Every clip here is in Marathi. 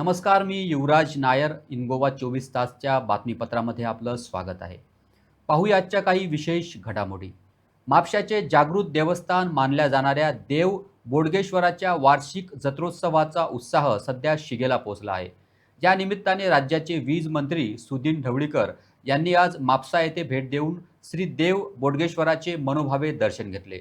नमस्कार मी युवराज नायर. इनगोवा चोवीस तासच्या बातमीपत्रामध्ये आपलं स्वागत आहे. पाहूया आजच्या काही विशेष घडामोडी. म्हापशाचे जागृत देवस्थान मानल्या जाणाऱ्या देव बोडगेश्वराच्या वार्षिक जत्रोत्सवाचा उत्साह सध्या शिगेला पोचला आहे. या निमित्ताने राज्याचे वीज मंत्री सुदीन ढवळीकर यांनी आज म्हापसा येथे भेट देऊन श्री देव बोडगेश्वराचे मनोभावे दर्शन घेतले.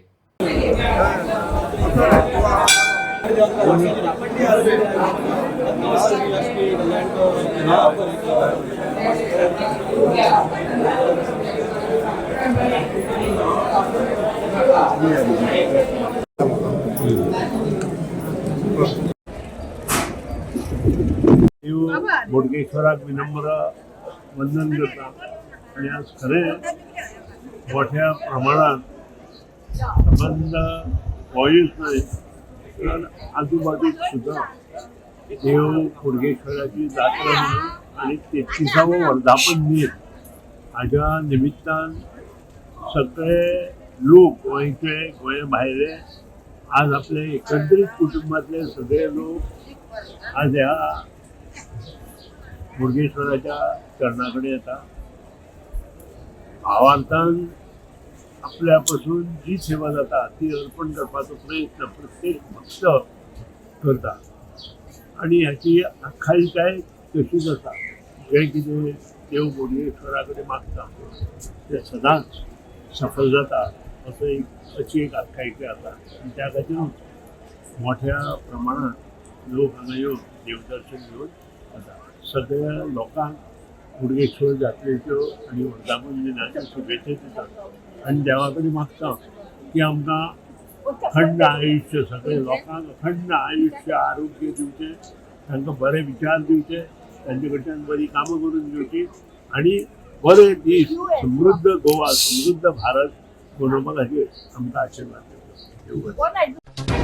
बोडगेश्वराक विनम्र वंदन करतात आणि आज खरे मोठ्या प्रमाणात संबंध होईच नाही आजूबाजूक सुद्धा देव बोडगेश्वराची जात्रा म्हणून आणि तेहतीसावं वर्धापन दिन हाज्या निमित्तान सगळे लोक गोंयचे गोंया भायले आज आपले एकत्रित कुटुंबातले सगळे लोक आज ह्या मुर्गेश्वराच्या चरणाकडे येता भावार्थान आपल्यापासून जी सेवा जाता ती अर्पण करपाचो प्रयत्न प्रत्येक भक्त करता आणि ह्याची आख्यायिकाय तशीच आसा जे कितें देव बोडगेश्वराकडे मागता ते सदांच सफल जाता असो एक अशी एक आख्यायिका आसा आनी त्या खातीर मोठ्या प्रमाणांत लोक हांगा येवन देवदर्शन घेवन वता सगळ्या लोकांक मुर्गेश्वर जात्रेच्यो आनी वर्धापन दिनाच्यो शुभेच्छा दितात. आनी देवा कडेन मागता की आमकां अखंड आयुश्य सगळे लोकांक अखंड आयुश्य आरोग्य दिवचें तांकां बरे विचार दिवचे तांचे कडच्यान बरी कामां करून घेवची आनी बरे दीस समृद्ध गोवा समृद्ध भारत बनोवपा खातीर आमकां आशिर्वाद दिवचो देव